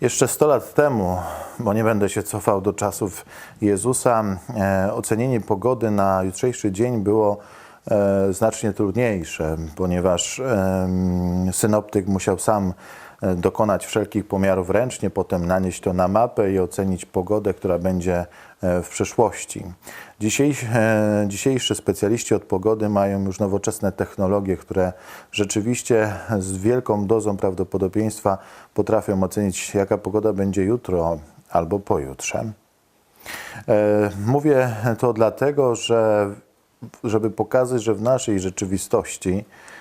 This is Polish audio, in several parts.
Jeszcze 100 lat temu, bo nie będę się cofał do czasów Jezusa, e, ocenienie pogody na jutrzejszy dzień było e, znacznie trudniejsze, ponieważ e, synoptyk musiał sam dokonać wszelkich pomiarów ręcznie, potem nanieść to na mapę i ocenić pogodę, która będzie e, w przyszłości. Dzisiejsi, e, specjaliści od pogody mają już nowoczesne technologie, które rzeczywiście z wielką dozą prawdopodobieństwa potrafią ocenić, jaka pogoda będzie jutro albo pojutrze. E, Mówię to dlatego, że żeby pokazać, że w naszej rzeczywistości, e,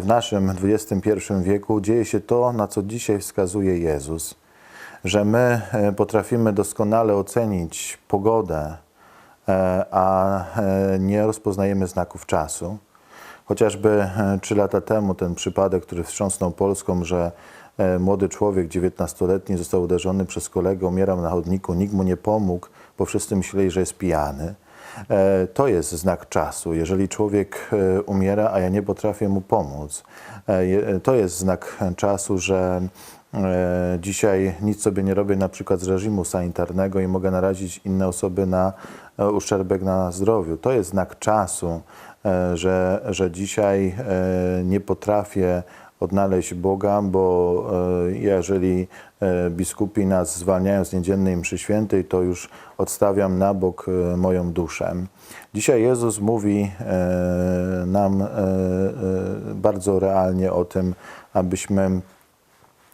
w naszym XXI wieku dzieje się to, na co dzisiaj wskazuje Jezus. Że my e, potrafimy doskonale ocenić pogodę, e, a e, nie rozpoznajemy znaków czasu. Chociażby e, trzy lata temu ten przypadek, który wstrząsnął Polską, że e, młody człowiek, 19-letni, został uderzony przez kolegę, umierał na chodniku, nikt mu nie pomógł, bo wszyscy myśleli, że jest pijany. E, To jest znak czasu. Jeżeli człowiek e, umiera, a ja nie potrafię mu pomóc, e, to jest znak czasu, że dzisiaj nic sobie nie robię na przykład z reżimu sanitarnego i mogę narazić inne osoby na uszczerbek na zdrowiu. To jest znak czasu, że, że dzisiaj nie potrafię odnaleźć Boga, bo e, jeżeli e, biskupi nas zwalniają z niedziennej mszy świętej, to już odstawiam na bok e, moją duszę. Dzisiaj Jezus mówi nam bardzo realnie o tym, abyśmy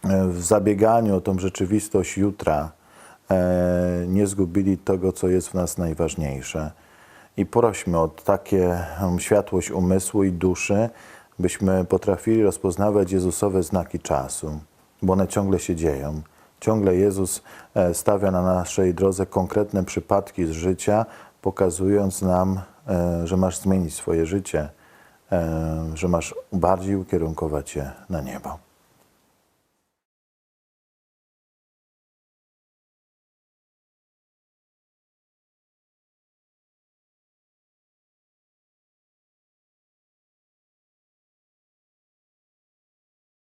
w zabieganiu o tą rzeczywistość jutra nie zgubili tego, co jest w nas najważniejsze. I prośmy o takie um, światłość umysłu i duszy, byśmy potrafili rozpoznawać Jezusowe znaki czasu, bo one ciągle się dzieją. Ciągle Jezus e, stawia na naszej drodze konkretne przypadki z życia, pokazując nam, e, że masz zmienić swoje życie, e, że masz bardziej ukierunkować je na niebo.